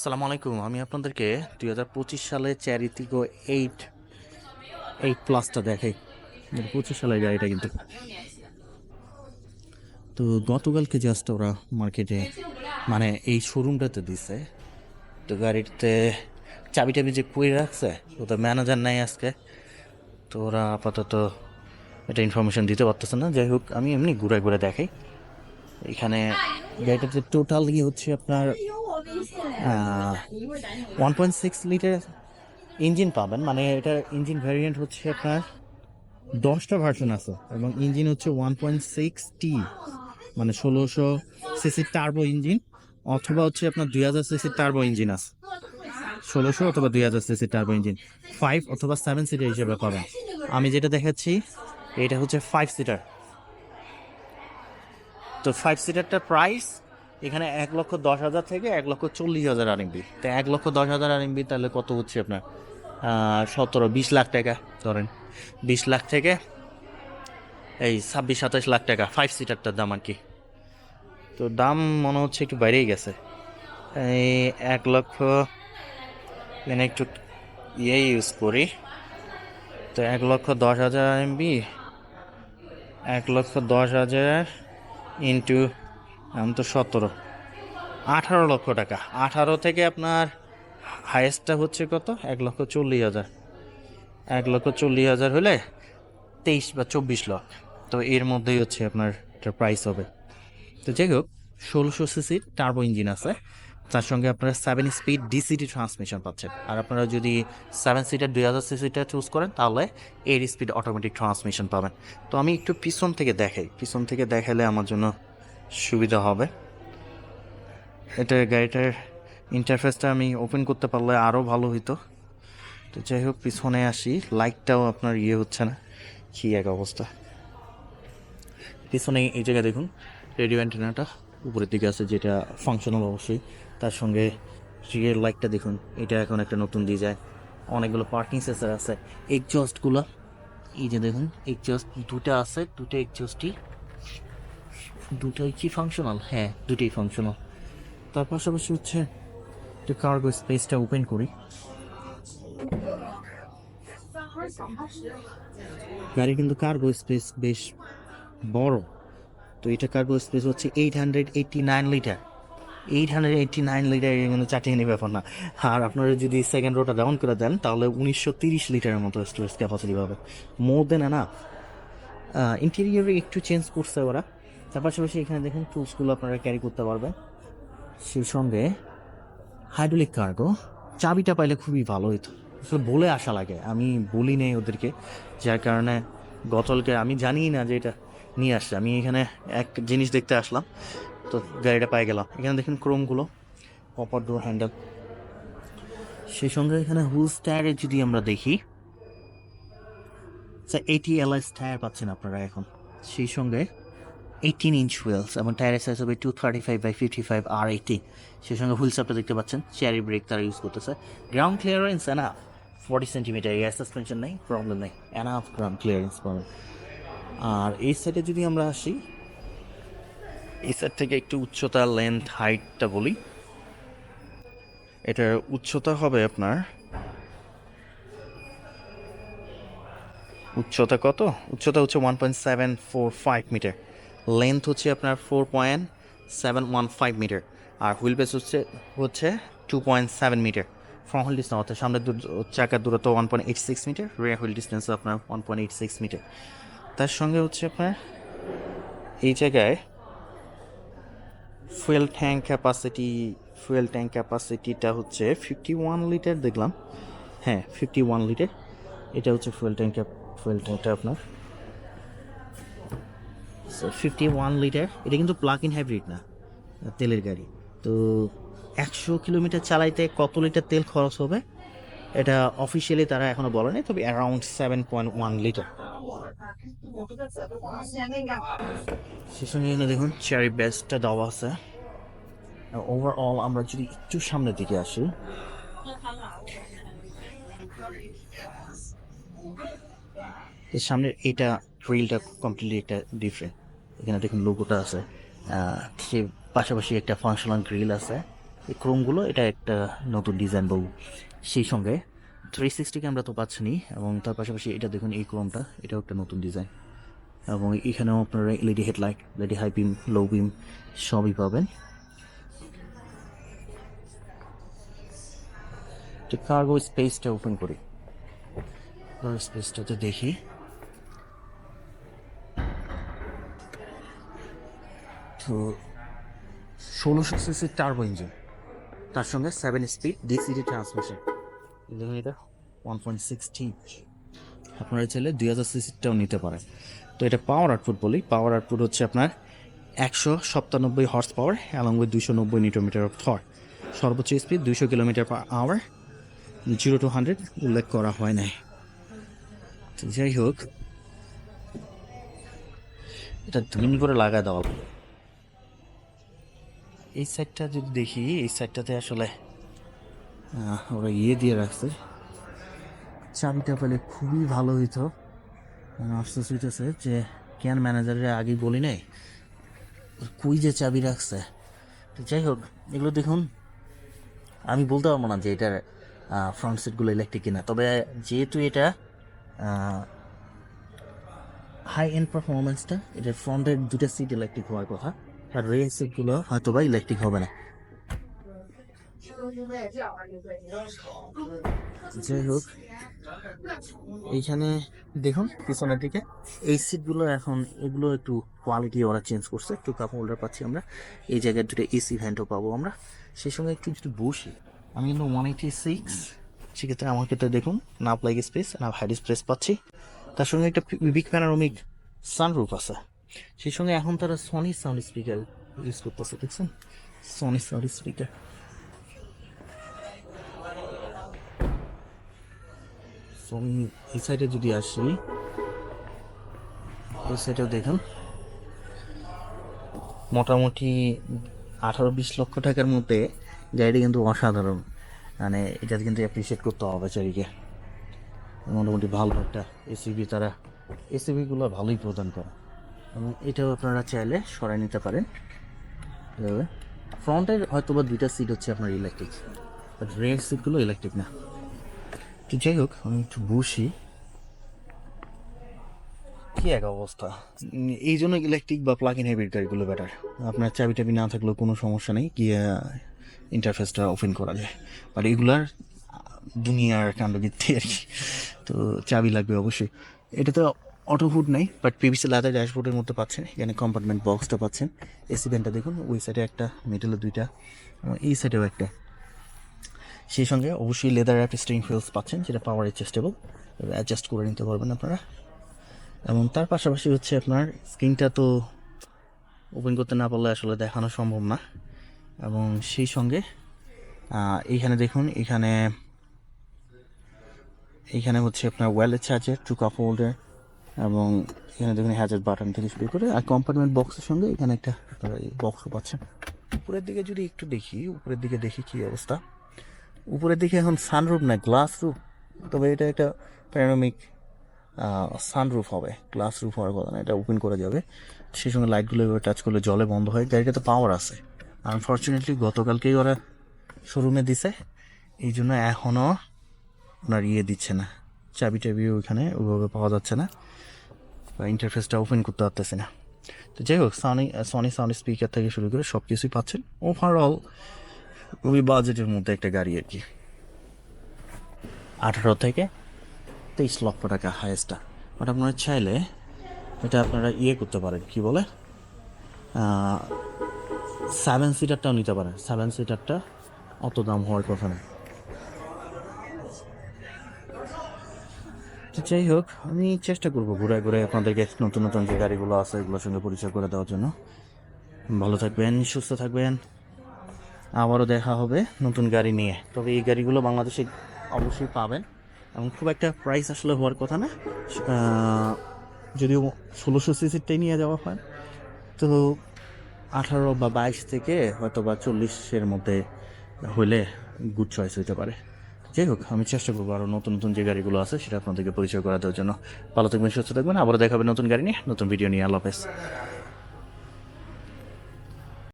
আসসালামু আলাইকুম। আমি আপনাদেরকে দুই হাজার পঁচিশ সালে চ্যারিটিগো এইট এইট প্লাসটা দেখাই। পঁচিশ সালের গাড়িটা কিন্তু। তো গতকালকে জাস্ট ওরা মার্কেটে মানে এই শোরুমটাতে দিছে। তো গাড়িতে চাবি টাবি যে কই রাখছে ও তো ম্যানেজার নাই আজকে। তো ওরা আপাতত এটা ইনফরমেশন দিতে পারতেছে না। যাই হোক, আমি এমনি ঘুরে ঘুরে দেখাই। এখানে গাড়িটাতে টোটালি হচ্ছে আপনার one point six litre engine পাবেন। মানে এটার ইঞ্জিন ভ্যারিয়েন্ট হচ্ছে আপনার দশটা ভার্সন আছে এবং ইঞ্জিন হচ্ছে ওয়ান পয়েন্ট সিক্স টি মানে ষোলোশো সিসির টার্বো ইঞ্জিন অথবা হচ্ছে আপনার দুই হাজার সিসির টার্বো ইঞ্জিন আছে। ষোলোশো অথবা দুই হাজার সিসির টার্বো ইঞ্জিন ফাইভ অথবা সেভেন সিটার হিসেবে পাবেন। আমি যেটা দেখাচ্ছি, এটা হচ্ছে ফাইভ সিটার তো ফাইভ সিটারটার প্রাইস এখানে এক লক্ষ দশ হাজার থেকে এক লক্ষ চল্লিশ হাজার আরএমবি তো এক লক্ষ দশ হাজার আরএমবি তাহলে কত হচ্ছে আপনার? সতেরো, বিশ লাখ টাকা, ধরেন। বিশ লাখ থেকে এই ছাব্বিশ, সাতাশ লাখ টাকা ফাইভ সিটারটার দাম আর কি। তো দাম মনে হচ্ছে একটু বাইরেই গেছে। এই এক লক্ষ, এখানে একটু ইয়ে ইউজ করি। তো এক লক্ষ দশ হাজার এমবি এক লক্ষ দশ হাজার ইন্টু আমি তো সতেরো। আঠারো লক্ষ টাকা। আঠারো থেকে আপনার হায়েস্টটা হচ্ছে কত? এক লক্ষ চল্লিশ হাজার। এক লক্ষ চল্লিশ হাজার হলে তেইশ বা চব্বিশ লাখ তো এর মধ্যেই হচ্ছে আপনার এটার প্রাইস হবে। তো যাই হোক, ষোলোশো সিসির টার্বো ইঞ্জিন আছে। তার সঙ্গে আপনারা সেভেন স্পিড ডিসিটি ট্রান্সমিশন পাচ্ছেন। আর আপনারা যদি সেভেন সিটার দুই হাজার সিসিটা চুজ করেন, তাহলে এইট স্পিড অটোমেটিক ট্রান্সমিশন পাবেন। তো আমি একটু পিছন থেকে দেখাই। পিছন থেকে দেখালে আমার জন্য সুবিধা হবে। এটা গাড়িটার ইন্টারফেসটা আমি ওপেন করতে পারলে আরও ভালো হইতো। তো যাই হোক, পিছনে আসি। লাইটটাও আপনার ইয়ে হচ্ছে না। কী এক অবস্থা। পিছনে এই জায়গায় দেখুন রেডিও অ্যান্টেনাটা উপরের দিকে আছে, যেটা ফাংশনাল অবশ্যই। তার সঙ্গে রিয়ের লাইটটা দেখুন। এটা এখন একটা নতুন ডিজাইন অনেকগুলো পার্কিং সেন্সার আছে। এক্সজস্টগুলো এই যে দেখুন এক্সজস্ট দুটা আছে, দুটো এক্সজস্টই দুটোই কি ফাংশনাল হ্যাঁ দুটোই ফাংশনাল তার পাশাপাশি হচ্ছে একটু কার্গো স্পেসটা ওপেন করি। গাড়ি কিন্তু কার্গো স্পেস বেশ বড়। তো এটা কার্গো স্পেস হচ্ছে eight hundred eighty nine litre eight hundred eighty nine litre মানে চাটিয়ে ব্যাপার না। আর আপনারা যদি সেকেন্ড রোটা ডাউন করে দেন, তাহলে উনিশশো তিরিশ লিটারের মতো স্টোরেজ ক্যাপাসিটি পাবে মোর দেন এনাফ ইন্টেরিয়রে একটু চেঞ্জ করছে ওরা। তার পাশাপাশি এখানে দেখেন টুলসগুলো আপনারা ক্যারি করতে পারবেন। সেই সঙ্গে হাইড্রোলিক কার্গো চাবিটা পাইলে খুবই ভালো হতো আসলে বলে আসা লাগে, আমি বলি নেই ওদেরকে, যার কারণে গতলকে আমি জানি না যে এটা নিয়ে আসছে। আমি এখানে এক জিনিস দেখতে আসলাম, তো গাড়িটা পাই গেলাম। এখানে দেখেন ক্রোমগুলো অপার ডোর হ্যান্ডেল সেই সঙ্গে এখানে হুলস টায়ারে যদি আমরা দেখি এইটি এলআইস টায়ার পাচ্ছেন আপনারা এখন। সেই সঙ্গে এইটিন ইঞ্চ হুইলস এবং টায়ারের সাইজ হবে two thirty five by fifty five R eighty সেই সঙ্গে হুইলস আপনি দেখতে পাচ্ছেন চেয়ারি ব্রেক তারা ইউজ করতেছে। Ground clearance enough forty centimetre air suspension নেই প্রবলেম নেই এনাফ গ্রাউন্ড ক্লিয়ারেন্স পাবেন। আর এই সাইডে যদি আমরা আসি, এই সাইড থেকে একটু উচ্চতা লেন্থ হাইটটা বলি। এটার উচ্চতা হবে আপনার, উচ্চতা কত? উচ্চতা হচ্ছে one point seven four five metre length হচ্ছে আপনার four point seven one five metre আর হুইল বেস হচ্ছে হচ্ছে two point seven metre front wheel distance অর্থাৎ সামনের চাকার দূরত্ব one point eight six metre rear wheel distance আপনার one point eight six metre তার সঙ্গে হচ্ছে আপনার এই জায়গায় fuel tank capacity fuel tank ক্যাপাসিটিটা হচ্ছে ফিফটি ওয়ান লিটার দেখলাম। হ্যাঁ ফিফটি ওয়ান লিটার এটা হচ্ছে ফুয়েল ট্যাঙ্ক ফুয়েল ট্যাঙ্কটা আপনার ফিফটি ওয়ান লিটার এটা কিন্তু প্লাগ ইন হাইব্রিড না, তেলের গাড়ি। তো, একশো কিলোমিটার চালাইতে কত লিটার তেল খরচ হবে? এটা অফিসিয়ালি তারা এখনও বলেনি তবে around seven point one litre সে সঙ্গে দেখুন চেয়ারি বেস্টটা দেওয়া আছে। ওভারঅল আমরা যদি একটু সামনের দিকে আসি। সামনের এটা গ্রিলটা কমপ্লিটলি একটা ডিফারেন্ট এখানে দেখুন লোগোটা আছে। সে পাশাপাশি একটা ফাংশনাল গ্রিল আছে। এই ক্রোমগুলো এটা একটা নতুন ডিজাইন বউ। সেই সঙ্গে থ্রি সিক্সটি ক্যামেরা তো পাচ্ছেনই এবং তার পাশাপাশি এটা দেখুন এই ক্রোমটা এটাও একটা নতুন ডিজাইন এবং এখানেও আপনারা LED headlight LED high beam low beam সবই পাবেন। কার্গো স্পেসটা ওপেন করি। স্পেসটাতে দেখি। তো ষোলোশো সিসি টার্বো ইঞ্জিন তার সঙ্গে সেভেন স্পিড ডিসিডি ট্রান্সমিশন দেখুন এটা। ওয়ান পয়েন্ট সিক্সটি আপনারা চাইলে দুই হাজার সিসিটাও নিতে পারেন তো এটা পাওয়ার আউটপুট বলি। পাওয়ার আউটপুট হচ্ছে আপনার একশো সপ্তানব্বই হর্স পাওয়ার অ্যালং উইথ দুশো নব্বই নিটোমিটার অফ থর সর্বোচ্চ স্পিড দুশো kilometre per hour zero to hundred উল্লেখ করা হয় নাই। যাই হোক, এটা ধুন করে লাগায় দেওয়া। এই সাইডটা যদি দেখি, এই সাইডটাতে আসলে ওরা ইয়ে দিয়ে রাখছে। চাবিটা পেলে খুবই ভালো হইতো। আফসোস হইতেছে যে, কেন ম্যানেজারের আগেই বলি নাই? কই যে চাবি রাখছে? তো যাই হোক, এগুলো দেখুন। আমি বলতে পারব না যে এটার ফ্রন্ট সিটগুলো ইলেকট্রিক কিনা। তবে যেহেতু এটা হাই এন্ড পারফরমেন্সটা এটার ফ্রন্টের দুটো সিট ইলেকট্রিক হওয়ার কথা। আর রেয়ার সিটগুলো হয়তো বা ইলেকট্রিক হবে না। যাই হোক, এইখানে দেখুন পিছনের দিকে। এই সিটগুলো এখন, এগুলো একটু কোয়ালিটি ওরা চেঞ্জ করছে, একটু কাপ হোল্ডার পাচ্ছি আমরা। এই জায়গায় দুটো এসি ভ্যান্টও পাবো আমরা। সেই সঙ্গে একটু যদি বসি, আমি কিন্তু ওয়ান এইটি সিক্স সেক্ষেত্রে আমার ক্ষেত্রে দেখুন না প্লাগ স্পেস না হাইড স্পেস পাচ্ছি। তার সঙ্গে একটা বিগ প্যানারোমিক সানরুফ আছে। সেই সঙ্গে এখন তারা সনি সাউন্ড স্পিকার ইউজ করতেছে, দেখছেন? সনি সাউন্ড স্পিকার সনি এই সাইডে যদি আসি, এই সাইডেও দেখুন। মোটামুটি আঠারো বিশ লক্ষ টাকার মধ্যে গাড়িটা কিন্তু অসাধারণ। মানে এটা কিন্তু অ্যাপ্রিসিয়েট করতে হবে চারিকে মোটামুটি ভালো একটা এসিবি তারা এসিবিগুলো ভালোই প্রদান করে। এবং এটাও আপনারা চাইলে সরাই নিতে পারেন। এভাবে। ফ্রন্টের হয়তো বা দুইটা সিট হচ্ছে আপনার ইলেকট্রিক বাট রেয়ার সিটগুলো ইলেকট্রিক না। তো যাই হোক, আমি একটু বসি। কি এক অবস্থা? এই জন্য ইলেকট্রিক বা প্লাগ ইন হাইব্রিড গাড়িগুলো বেটার আপনার চাবি টাবি না থাকলেও কোনো সমস্যা নেই, গিয়ে ইন্টারফেসটা ওপেন করা যায়। বাট এগুলার দুনিয়ার কাণ্ডবিদ্যে আর কি। তো চাবি লাগবে অবশ্যই। এটাতে অটো ফুড নেই। বাট পিভিসি লাদার ড্যাশবোর্ডের মধ্যে পাচ্ছেন, এখানে কম্পার্টমেন্ট বক্সটা পাচ্ছেন। এসি ভ্যানটা দেখুন, ওই সাইডে একটা মিডলে দুইটা, এবং এই সাইডেও একটা। সেই সঙ্গে অবশ্যই লেদার অ্যাপ স্টিং ফিলস পাচ্ছেন, যেটা পাওয়ার অ্যাডজাস্টেবল অ্যাডজাস্ট করে নিতে পারবেন আপনারা। এবং তার পাশাপাশি হচ্ছে আপনার স্ক্রিনটা তো ওপেন করতে না পারলে আসলে দেখানো সম্ভব না। এবং সেই সঙ্গে এইখানে দেখুন, এখানে এইখানে হচ্ছে আপনার wallet charger two cup holder এবং এখানে দেখুন হ্যাজার বাটন থেকে শুরু করে, আর কম্পার্টমেন্ট বক্সের সঙ্গে এখানে একটা বক্সও পাচ্ছেন উপরের দিকে যদি একটু দেখি, উপরের দিকে দেখি কি অবস্থা? উপরের দিকে এখন সানরুফ না গ্লাস রুফ তবে এটা একটা প্যারামিক সানরুফ হবে। গ্লাস রুফ হওয়ার কথা না, এটা ওপেন করা যাবে। সেই সঙ্গে লাইটগুলো এবার টাচ করলে জলে বন্ধ হয়। গাড়িটা তো পাওয়ার আছে। আনফর্চুনেটলি গতকালকেই ওরা শোরুমে দিছে। এই জন্য এখনও ওনার ইয়ে দিচ্ছে না। চাবি টাবি ওইখানে ওইভাবে পাওয়া যাচ্ছে না। বা ইন্টারফেসটা ওপেন করতে পারতেছে না। তো যাই হোক সনি সনি সাউন্ড স্পিকার থেকে শুরু করে সব কিছুই পাচ্ছেন। ওভারঅল খুবই বাজেটের মধ্যে একটা গাড়ি আর কি। আঠারো থেকে তেইশ লক্ষ টাকা হায়েস্টটা বাট আপনারা চাইলে এটা আপনারা ইয়ে করতে পারেন, কি বলে? সেভেন সিটারটাও নিতে পারেন। সেভেন সিটারটা অত দাম হওয়ার কথা না। তো যাই হোক, আমি চেষ্টা করব ঘুরে ঘুরে আপনাদেরকে নতুন নতুন যে গাড়িগুলো আছে এগুলোর সঙ্গে পরিচয় করে দেওয়ার জন্য। ভালো থাকবেন, সুস্থ থাকবেন। আবারও দেখা হবে নতুন গাড়ি নিয়ে। তবে এই গাড়িগুলো বাংলাদেশে অবশ্যই পাবেন। এবং খুব একটা প্রাইস আসলে হওয়ার কথা না। যদিও ষোলোশো সিসিরটাই নিয়ে যাওয়া হয়। তো আঠারো বা বাইশ থেকে হয়তো বা চল্লিশের মধ্যে হইলে গুড চয়েস হতে পারে। যাই হোক, আমি চেষ্টা করব আরও নতুন নতুন যে গাড়িগুলো আছে, সেটা আপনাদেরকে পরিচয় করা দেওয়ার জন্য। ভালো থাকবেন, সুস্থ থাকবেন। আবারও দেখাবেন নতুন গাড়ি নিয়ে, নতুন ভিডিও নিয়ে। আল্লাহ